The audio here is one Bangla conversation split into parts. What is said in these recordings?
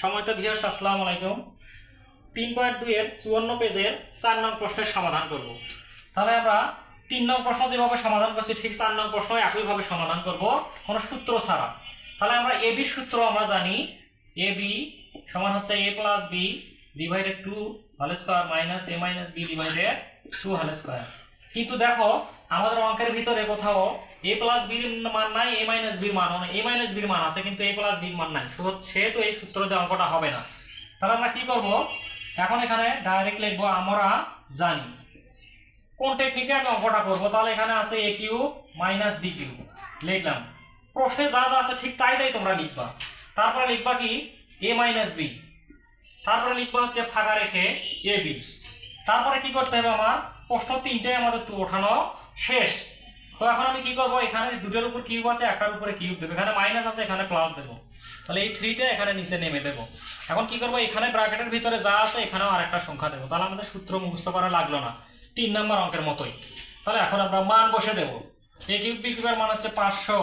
সময়ত ভিউয়ার্স আসসালামু আলাইকুম। তিন পয়েন্ট দুইয়ের চুয়ান্ন পেজের চার নং প্রশ্নের সমাধান করব। তাহলে আমরা তিন নং প্রশ্ন যেভাবে সমাধান করছি, ঠিক চার নং প্রশ্ন একইভাবে সমাধান করব। কোনো সূত্র ছাড়া। তাহলে আমরা এ বি সূত্র আমরা জানি, এ বি সমান হচ্ছে A plus B divided to whole square minus A minus B divided to whole square কিন্তু দেখো আমাদের অঙ্কের ভিতরে কোথাও এ প্লাস বির মান নাই এ মাইনাস বির মান এ মাইনাস বির মান আছে, কিন্তু এ প্লাস বির মান নাই। সেহেতু এই সূত্র দিয়ে অঙ্কটা হবে না। তাহলে আমরা কি করব? এখন এখানে ডাইরেক্ট লিখব, আমরা জানি। কোন টেকনিকে আমি অঙ্কটা করব? তাহলে এখানে আছে A Q minus B Q লিখলাম। প্রশ্নে যা যা আছে ঠিক তাই তাই তোমরা লিখবা। তারপরে লিখবা কি? এ মাইনাস বি তারপরে লিখবা হচ্ছে ফাঁকা রেখে এ বি তারপরে কি করতে হবে আমার? প্রশ্ন তিনটাই আমাদের ওঠানো শেষ। তো এখন আমি কি করব? এখানে দুটোর উপর কিউব আছে, একটার উপরে কিউব দেবো। এখানে মাইনাস আছে, এখানে প্লাস দেবো। তাহলে এই থ্রিটা এখানে নিচে নেমে দেবো। এখন কি করব? এখানে ব্র্যাকেটের ভিতরে যা আছে, এখানেও আরেকটা সংখ্যা দেবো। তাহলে আমাদের সূত্র মুখস্থ করা লাগল না। তিন নম্বর অঙ্কের মতোই। তাহলে এখন আমরা মান বসে দেবো। এ কিউব বি কিউবের মান হচ্ছে পাঁচশো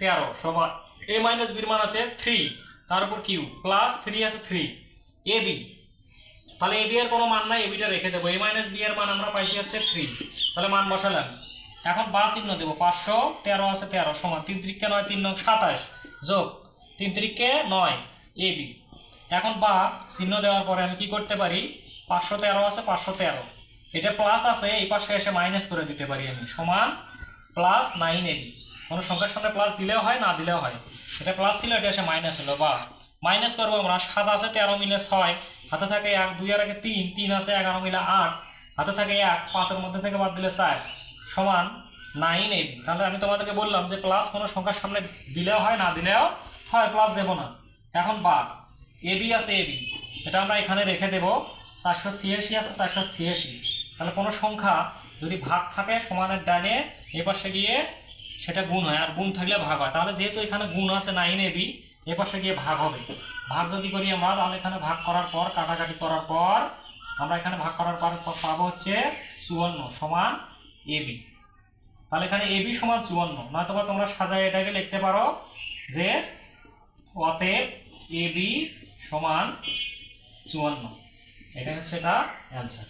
তেরো, সমান এ মাইনাস বির মান আছে থ্রি তার উপর কিউ প্লাস থ্রি আছে থ্রি এ বি তাহলে এ বি এর কোনো মান নাই এবিটা রেখে দেবো। এ মাইনাস বি এর মান আমরা পাইছি হচ্ছে থ্রি তাহলে মান বসালাম। এখন বা চিহ্ন দেবো, পাঁচশো, তেরো আছে তেরো, সমান তিন ত্রিককে নয়, তিন নং সাতাশ, যোগ তিন ত্রিককে নয়, এ বি। এখন বা চিহ্ন দেওয়ার পরে আমি কি করতে পারি? পাঁচশো তেরো আছে, পাঁচশো তেরো। এটা প্লাস আছে, এই পাশে এসে মাইনাস করে দিতে পারি আমি। সমান প্লাস নাইন এ বি কোনো সংখ্যার সামনে প্লাস দিলেও হয়, না দিলেও হয়। এটা প্লাস ছিল, এটা এসে মাইনাস হলো বা মাইনাস করব আমরা, সাত আছে, তেরো মিলে ছয়, হাতে থাকে এক, দুই আর একে তিন তিন আছে, এগারো মিলে আট, হাতে থাকে এক, পাঁচের মধ্যে থেকে বাদ দিলে চার। সমান নাইন এবি তাহলে আমি তোমাদেরকে বললাম যে প্লাস কোনো সংখ্যার সামনে দিলেও হয়, না দিলেও হয় প্লাস দেবো না। এখন বা বি আছে এ বি এটা আমরা এখানে রেখে দেবো। চারশো ছিয়াশি আছে, চারশো ছিয়াশি। তাহলে কোনো সংখ্যা যদি ভাগ থাকে সমানের ডানে, এ পাশে গিয়ে সেটা গুণ হয়। আর গুণ থাকলে ভাগ হয়। তাহলে যেহেতু এখানে গুণ আছে নাইন এ পাশে গিয়ে ভাগ হবে। ভাগ যদি করি আমরা, তাহলে এখানে ভাগ করার পর, কাটাকাটি করার পর আমরা এখানে ভাগ করার পর পাবো হচ্ছে চুয়ান্ন সমান এবি তাহলে এখানে এবি সমান চুয়ান্ন, নয়তোবা তোমরা সাজায় এটাকে লিখতে পারো যে অতএব এবি সমান চুয়ান্ন। এটা হচ্ছে এটা অ্যান্সার